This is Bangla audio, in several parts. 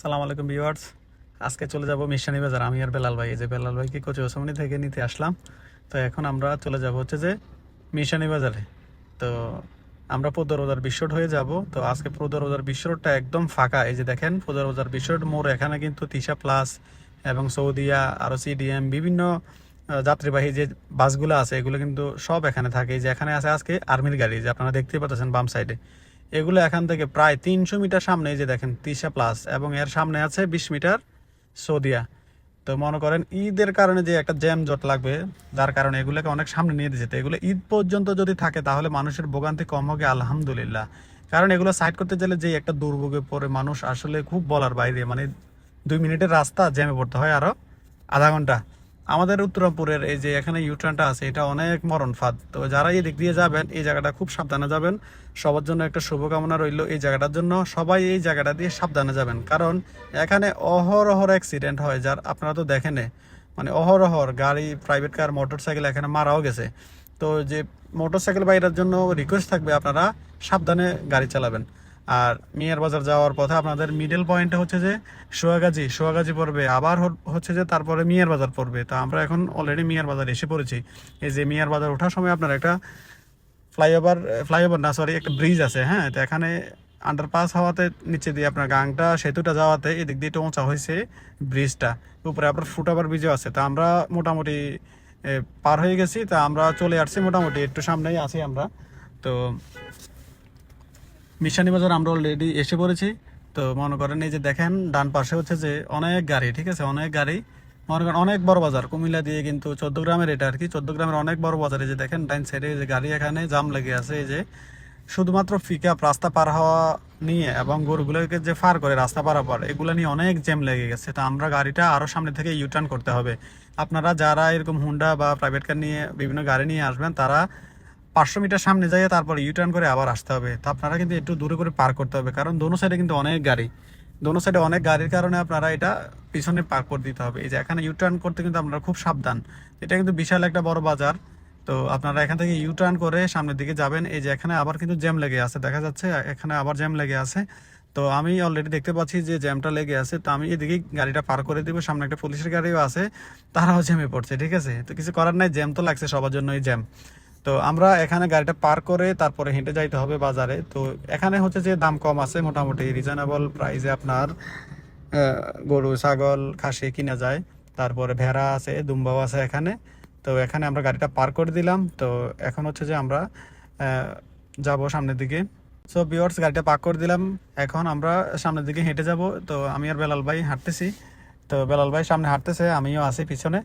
সালাম আলাইকুম ভিউয়ার্স। আজকে চলে যাব মিশানি বাজার। আমি আর বেলাল ভাই। এই যে বেলাল ভাইকে কোচে ওসমানি থেকে নিতে আসলাম। তো এখন আমরা চলে যাব হচ্ছে যে মিশানি বাজারে। তো আমরা পদর বাজার বিশ্বট হয়ে যাব। তো আজকে পদর বাজার বিশ্বটটা একদম ফাঁকা। এই যে দেখেন পদর বাজার বিশ্বট মোড়। এখানে কিন্তু তিশা প্লাস এবং সৌদিয়া আরও সিডিএম, বিভিন্ন যাত্রীবাহী যে বাসগুলো আছে, এগুলো কিন্তু সব এখানে থাকে। যে এখানে আছে আজকে আর্মির গাড়ি। যে আপনারা দেখতেই পাচ্ছেন বাম সাইডে। এগুলো এখান থেকে প্রায় তিনশো মিটার সামনে যে দেখেন, তিশা প্লাস এবং এর সামনে আছে বিশ মিটার সৌদিয়া। তো মনে করেন ঈদের কারণে যে একটা জ্যাম জট লাগবে, যার কারণে এগুলোকে অনেক সামনে নিয়ে দিয়েছে তো এগুলো ঈদ পর্যন্ত যদি থাকে, তাহলে মানুষের ভোগান্তি কম হবে, আলহামদুলিল্লাহ। কারণ এগুলো সাইড করতে গেলে যে একটা দুর্ভোগে পড়ে মানুষ, আসলে খুব বলার বাইরে মানে দুই মিনিটের রাস্তা জ্যামে পড়তে হয় আরও আধা ঘণ্টা। আমাদের উত্তরাপুরের এই যে এখানে ইউটার্নটা আছে, এটা অনেক মরণ ফাঁদ। তো যারা এই দিক দিয়ে যাবেন, এই জায়গাটা খুব সাবধানে যাবেন। সবার জন্য একটা শুভকামনা রইল এই জায়গাটার জন্য। সবাই এই জায়গাটা দিয়ে সাবধানে যাবেন। কারণ এখানে অহরহর অ্যাক্সিডেন্ট হয়, যার আপনারা তো দেখেন মানে অহরহর গাড়ি প্রাইভেট কার মোটর সাইকেল এখানে মারাও গেছে। তো যে মোটর সাইকেল বাইরের জন্য রিকোয়েস্ট থাকবে, আপনারা সাবধানে গাড়ি চালাবেন। আর মিয়ার বাজার যাওয়ার পথে আপনাদের মিডল পয়েন্টে হচ্ছে যে সোয়াগাজী সোয়াগাজী পড়বে। আবার হচ্ছে যে তারপরে মিয়ার বাজার পড়বে। তো আমরা এখন অলরেডি মিয়ার বাজার এসে পড়েছি। এই যে মিয়ার বাজার ওঠার সময় আপনার একটা ফ্লাইওভার ফ্লাইওভার না সরি একটা ব্রিজ আছে হ্যাঁ? তো এখানে আন্ডারপাস হওয়াতে নিচে দিয়ে আপনার গাংটা, সেতুটা যাওয়াতে এদিক দিয়ে একটু হয়েছে ব্রিজটা উপরে আপনার ফুটওভার ব্রিজও আছে। তা আমরা মোটামুটি পার হয়ে গেছি। তা আমরা চলে আসছি মোটামুটি। একটু সামনেই আছি আমরা। তো মিশানি বাজার আমরা অলরেডি এসে পড়েছি। তো মনে করেন এই যে দেখেন, ডান পাশে হচ্ছে যে অনেক গাড়ি, ঠিক আছে? অনেক গাড়ি। মনে করেন অনেক বড় বাজার, কুমিল্লা দিয়ে কিন্তু চোদ্দ গ্রামের এটা আর কি, চোদ্দ গ্রামের অনেক বড় বাজার। এই যে দেখেন, ডাইন সাইডে যে গাড়ি এখানে জাম লেগে আছে। এই যে শুধুমাত্র পিক রাস্তা পার হওয়া নিয়ে এবং গরুগুলোকে যে ফার করে রাস্তা পারাপার এগুলো নিয়ে অনেক জ্যাম লেগে গেছে। তা আমরা গাড়িটা আরও সামনে থেকে ইউটার্ন করতে হবে। আপনারা যারা এরকম হুন্ডা বা প্রাইভেট কার নিয়ে বিভিন্ন গাড়ি নিয়ে আসবেন, তারা পাঁচশো মিটার সামনে যাইয়ে তারপর ইউটার্ন করে আবার আসতে হবে। তা আপনারা কিন্তু একটু দূরে করে পার করতে হবে, কারণ দোনো সাইডে কিন্তু অনেক গাড়ি। দোনো সাইডে অনেক গাড়ির কারণে আপনারা এটা পিছনে পার করে দিতে হবে। এই যে এখানে ইউটার্ন করতে কিন্তু আপনারা খুব সাবধান। এটা কিন্তু বিশাল একটা বড় বাজার। তো আপনারা এখান থেকে ইউটার্ন করে সামনের দিকে যাবেন। এই যে এখানে আবার কিন্তু জ্যাম লেগে আছে, দেখা যাচ্ছে এখানে আবার জ্যাম লেগে আছে। তো আমি অলরেডি দেখতে পাচ্ছি যে জ্যামটা লেগে আছে। তো আমি এদিকে গাড়িটা পার করে দিব। সামনে একটা পুলিশের গাড়িও আছে। তারাও জ্যামে পড়ছে, ঠিক আছে? তো কিছু করার নাই, জ্যাম তো লাগছে সবার জন্যই জ্যাম। তো আমরা এখানে গাড়িটা পার করে তারপরে হেঁটে যাইতে হবে বাজারে। তো এখানে হচ্ছে যে দাম কম আছে, মোটামুটি রিজনেবল প্রাইসে আপনার গরু, ছাগল, খাসি কিনা যায়। তারপরে ভেড়া আছে, দুম্বাও আছে এখানে। তো এখানে আমরা গাড়িটা পার করে দিলাম। তো এখন হচ্ছে যে আমরা যাব সামনের দিকে। সো বিয়ার্স গাড়িটা পার করে দিলাম। এখন আমরা সামনের দিকে হেঁটে যাব। তো আমি আর বেলাল ভাই হাঁটতেছি। তো বেলাল ভাই সামনে হাঁটতেছে, আমিও আছি পিছনে।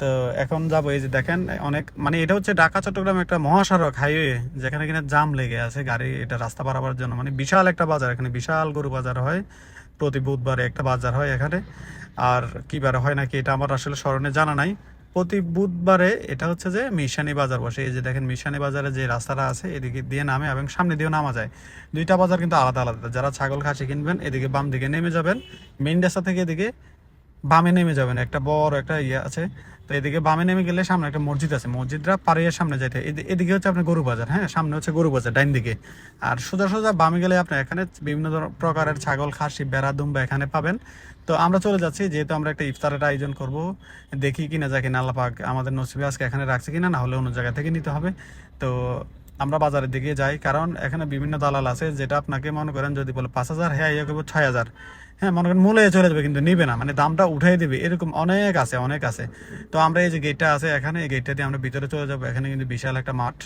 তো এখন যাব, এই যে দেখেন অনেক মানে এটা হচ্ছে ঢাকা, চট্টগ্রাম একটা মহাসড়ক হাইওয়ে যেখানে কিনা জাম লেগে আছে গাড়ি, এটা রাস্তা পারাবার জন্য। মানে বিশাল একটা বাজার, এখানে বিশাল গরু বাজার হয়। প্রতি বুধবারে একটা বাজার হয় এখানে। আর কি বারে হয় নাকি এটা আমার আসলে স্মরণে জানা নাই। প্রতি বুধবারে এটা হচ্ছে যে মিশানি বাজার বসে। এই যে দেখেন মিশানি বাজারে যে রাস্তাটা আছে, এদিকে দিয়ে নামে এবং সামনে দিয়েও নামা যায়। দুইটা বাজার কিন্তু আলাদা আলাদা। যারা ছাগল, খাসি কিনবেন, এদিকে বাম দিকে নেমে যাবেন। মেইন রাস্তা থেকে এদিকে বামে নেমে যাবেন। একটা বড় একটা ইয়ে আছে। তো এদিকে বামে নেমে গেলে সামনে একটা মসজিদ আছে। মসজিদরা পাড়িয়ে সামনে যাইতে এদিকে হচ্ছে আপনার গরু বাজার হ্যাঁ? সামনে হচ্ছে গরু বাজার ডাইন দিকে। আর সোজা সোজা বামে গেলে আপনি এখানে বিভিন্ন প্রকারের ছাগল, খাসি বেড়া দুম্বা এখানে পাবেন। তো আমরা চলে যাচ্ছি, যেহেতু আমরা একটা ইফতারের আয়োজন করব, দেখি কিনা যায় কিনা আল্লাপাক আমাদের নসিবে আজকে এখানে রাখছে কিনা, না হলে অন্য জায়গা থেকে নিতে হবে। তো আমরা বাজারের দিকে যাই, কারণ এখানে বিভিন্ন দালাল আছে যেটা আপনাকে মনে করেন যদি বলে পাঁচ হাজার হ্যাঁ ইয়ে করব ছয় হাজার। হ্যাঁ মনে করেন মূলে চলে যাবে কিন্তু নিবে না মানে দামটা উঠাই দিবে, এরকম অনেক আছে অনেক আছে। তো আমরা এই যে গেটটা আছে, এখানে এই গেটটা দিয়ে আমরা ভিতরে চলে যাব, এখানে কিন্তু বিশাল একটা মাঠ।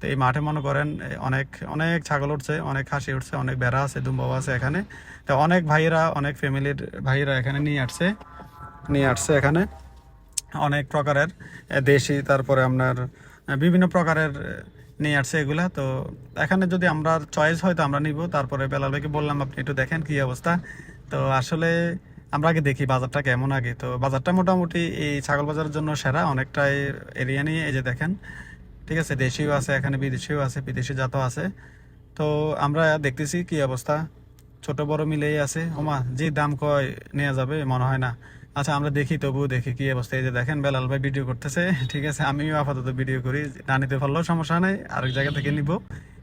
তো এই মাঠে মনে করেন অনেক অনেক ছাগল উঠছে, অনেক হাসি উঠছে, অনেক বেড়া আছে, দুম্বাও আছে এখানে। তো অনেক ভাইয়েরা, অনেক ফ্যামিলির ভাইয়েরা এখানে নিয়ে আসছে নিয়ে আসছে এখানে। অনেক প্রকারের দেশি, তারপরে আপনার বিভিন্ন প্রকারের নিয়ে আসছে এগুলা। তো এখানে যদি আমরা চয়েস হয় তো আমরা নিব। তারপরে বেলাল ভাইকে বললাম, আপনি একটু দেখেন কি অবস্থা? তো আসলে আমরা আগে দেখি বাজারটা কেমন আগে। তো বাজারটা মোটামুটি এই ছাগল বাজারের জন্য সেরা, অনেকটাই এরিয়া নিয়ে এই যে দেখেন। ঠিক আছে দেশিও আছে, এখানে বিদেশিও আছে, বিদেশি জাতও আছে। তো আমরা দেখতেছি কি অবস্থা। ছোট বড় মিলেই আছে। ওমা, যে দাম কয় নেওয়া যাবে? মনে হয় না। আচ্ছা আমরা দেখি, তবুও দেখি কি অবস্থা। এই যে দেখেন, বেলাল ভাই ভিডিও করতেছে। ঠিক আছে, আমিও আপাতত ভিডিও করি। না নিতে পারলেও সমস্যা নেই। আরেক জায়গা থেকে নিব।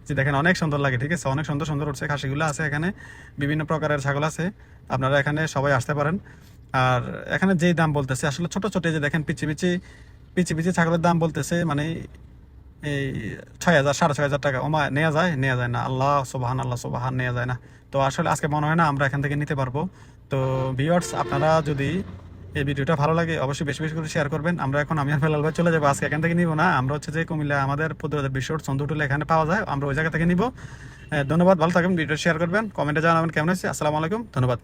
যে দেখেন, অনেক সুন্দর লাগে, ঠিক আছে? অনেক সুন্দর সুন্দর উঠছে, খাসিগুলো আছে এখানে। বিভিন্ন প্রকারের ছাগল আছে। আপনারা এখানে সবাই আসতে পারেন। আর এখানে যেই দাম বলতেছে, আসলে ছোট ছোট যে দেখেন, পিচি পিচি পিচি পিচি ছাগলের দাম বলতেছে মানে এই ছয় হাজার, সাড়ে ছয় হাজার টাকা। ওমা নেওয়া যায়? নেওয়া যায় না। আল্লাহ সোবাহান আল্লাহ সোবাহান নেওয়া যায় না। তো আসলে আজকে মনে হয় না আমরা এখান থেকে নিতে পারব। তো ভিওয়ার্স আপনারা যদি এই ভিডিওটা ভালো লাগে, অবশ্যই বেশি বেশি করে শেয়ার করবেন। আমরা এখন আমি আর ফেলাল ভাই চলে যাব, আজকে এখান থেকে নিব না। আমরা হচ্ছে যে কুমিল্লা, আমাদের বিশ্বর চন্দ্রটুলে এখানে পাওয়া যায়, আমরা ওই জায়গা থেকে নিব। ধন্যবাদ, ভালো থাকবেন ভিডিও শেয়ার করবেন কমেন্টে জানাবেন কেমন আছে আসসালামু আলাইকুম, ধন্যবাদ।